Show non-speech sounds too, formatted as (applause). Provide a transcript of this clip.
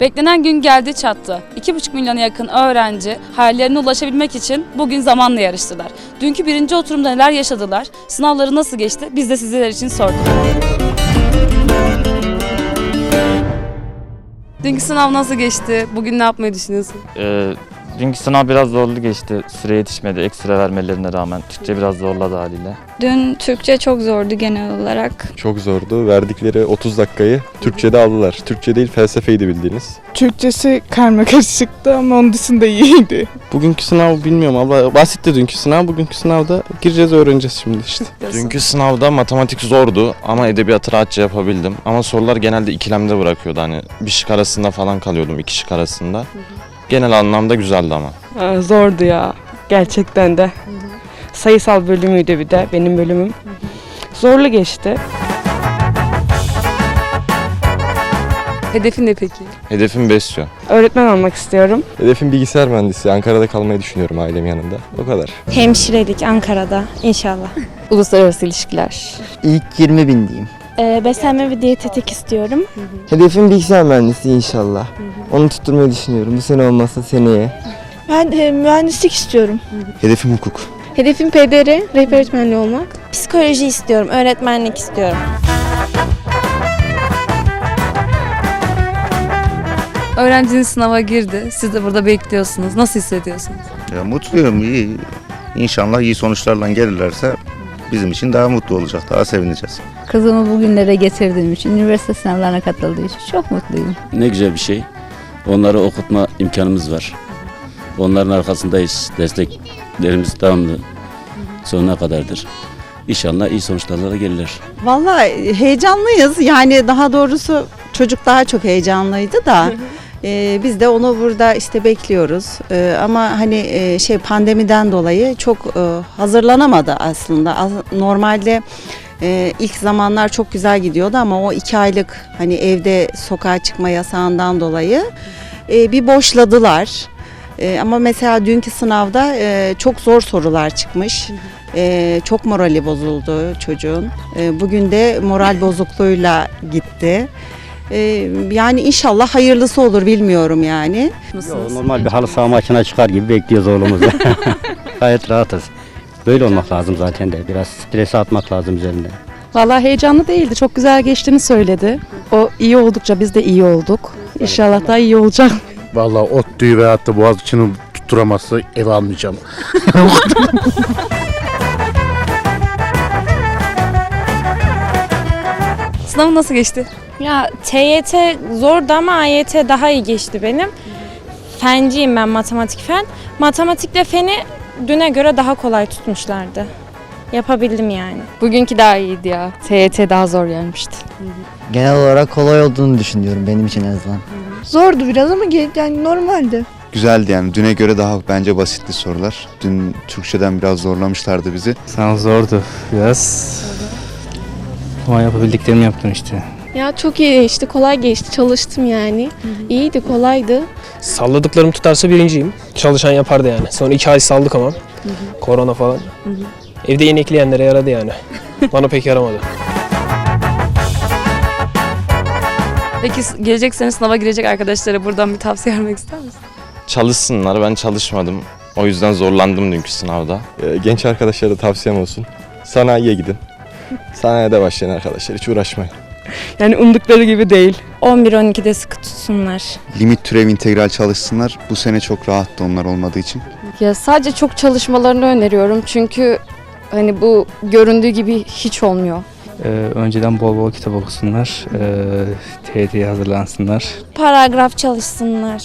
Beklenen gün geldi çattı. 2,5 milyona yakın öğrenci hayallerine ulaşabilmek için bugün zamanla yarıştılar. Dünkü birinci oturumda neler yaşadılar, sınavları nasıl geçti biz de sizler için sorduk. Dünkü sınav nasıl geçti? Bugün ne yapmayı düşünüyorsun? Ee, dünkü sınav biraz zorlu geçti. Süre yetişmedi ekstra vermelerine rağmen. Türkçe biraz zorladı haliyle. Dün Türkçe çok zordu genel olarak. Çok zordu. Verdikleri 30 dakikayı Türkçe'de aldılar. Türkçe değil felsefeydi bildiğiniz. Türkçesi karma karışıktı ama onun dışında iyiydi. Bugünkü sınav bilmiyorum abla. Basitti dünkü sınav. Bugünkü sınavda gireceğiz öğreneceğiz şimdi işte. Dünkü sınavda matematik zordu ama edebiyatı rahatça yapabildim. Ama sorular genelde ikilemde bırakıyordu. Hani bir şık arasında falan kalıyordum, iki şık arasında. Genel anlamda güzeldi ama. Aa, Zordu ya gerçekten de. Sayısal bölümüydü bir de benim bölümüm. Zorlu geçti. Hedefin ne peki? Hedefim besliyor. Öğretmen olmak istiyorum. Hedefim bilgisayar mühendisi. Ankara'da kalmayı düşünüyorum ailemin yanında. O kadar. Hemşirelik Ankara'da inşallah. Uluslararası ilişkiler. İlk 20 bin diyeyim. Ee, beslenme ve diyetetik istiyorum. Hedefim bilgisayar mühendisi inşallah. Onu tutturmayı düşünüyorum. Bu sene olmazsa seneye. Ben e, mühendislik istiyorum. Hedefim hukuk. Hedefim PDR, rehber öğretmenliği olmak. Psikoloji istiyorum, öğretmenlik istiyorum. Öğrenciniz sınava girdi. Siz de burada bekliyorsunuz. Nasıl hissediyorsunuz? Ya mutluyum, iyi. İnşallah iyi sonuçlarla gelirlerse bizim için daha mutlu olacak, daha sevineceğiz. Kızımı bugünlere getirdiğim için, üniversite sınavlarına katıldığı için çok mutluyum. Ne güzel bir şey. Onları okutma imkanımız var. Onların arkasındayız. Desteklerimiz devamlı sonuna kadardır. İnşallah iyi sonuçlarla gelirler. Vallahi heyecanlıyız. Yani daha doğrusu çocuk daha çok heyecanlıydı da. (laughs) e, biz de onu burada işte bekliyoruz. E, ama hani e, şey pandemiden dolayı çok e, hazırlanamadı aslında. Az- Normalde e, ilk zamanlar çok güzel gidiyordu ama o iki aylık hani evde sokağa çıkma yasağından dolayı e, bir boşladılar. E, ama mesela dünkü sınavda e, çok zor sorular çıkmış. E, çok morali bozuldu çocuğun. E, bugün de moral bozukluğuyla gitti. E, yani inşallah hayırlısı olur bilmiyorum yani. Nasılsınız? normal bir halı saha maçına çıkar gibi bekliyoruz oğlumuzu. (laughs) (laughs) Gayet rahatız. Böyle olmak lazım zaten de. Biraz stresi atmak lazım üzerinde. Vallahi heyecanlı değildi. Çok güzel geçtiğini söyledi. O iyi oldukça biz de iyi olduk. İnşallah daha iyi olacak. (laughs) Vallahi ODTÜ'yü veyahut da Boğaziçi'ni tutturamazsa eve almayacağım. Sınavın nasıl geçti? Ya TYT zordu ama AYT daha iyi geçti benim. Fenciyim ben matematik fen. Matematikle feni düne göre daha kolay tutmuşlardı. Yapabildim yani. Bugünkü daha iyiydi ya. TYT daha zor gelmişti. Genel olarak kolay olduğunu düşünüyorum benim için en azından. Zordu biraz ama ge- yani normaldi. Güzeldi yani. Düne göre daha bence basitti sorular. Dün Türkçeden biraz zorlamışlardı bizi. Sınav zordu biraz. Ama yapabildiklerimi yaptım işte. Ya çok iyi geçti, kolay geçti. Çalıştım yani. İyiydi, kolaydı. Salladıklarım tutarsa birinciyim. Çalışan yapardı yani. Sonra iki ay saldık ama. Korona falan. Evde inekleyenlere yaradı yani. Bana pek yaramadı. Peki gelecek sene sınava girecek arkadaşlara buradan bir tavsiye vermek ister misin? Çalışsınlar. Ben çalışmadım. O yüzden zorlandım dünkü sınavda. Ee, genç arkadaşlara tavsiyem olsun. Sanayiye gidin. Sanayide başlayın arkadaşlar. Hiç uğraşmayın. (laughs) Yani umdukları gibi değil. 11-12'de sıkı tutsunlar. Limit türev integral çalışsınlar. Bu sene çok rahattı onlar olmadığı için. Ya sadece çok çalışmalarını öneriyorum çünkü hani bu göründüğü gibi hiç olmuyor. Ee, önceden bol bol kitap okusunlar. Ee, TYT'ye hazırlansınlar. Paragraf çalışsınlar.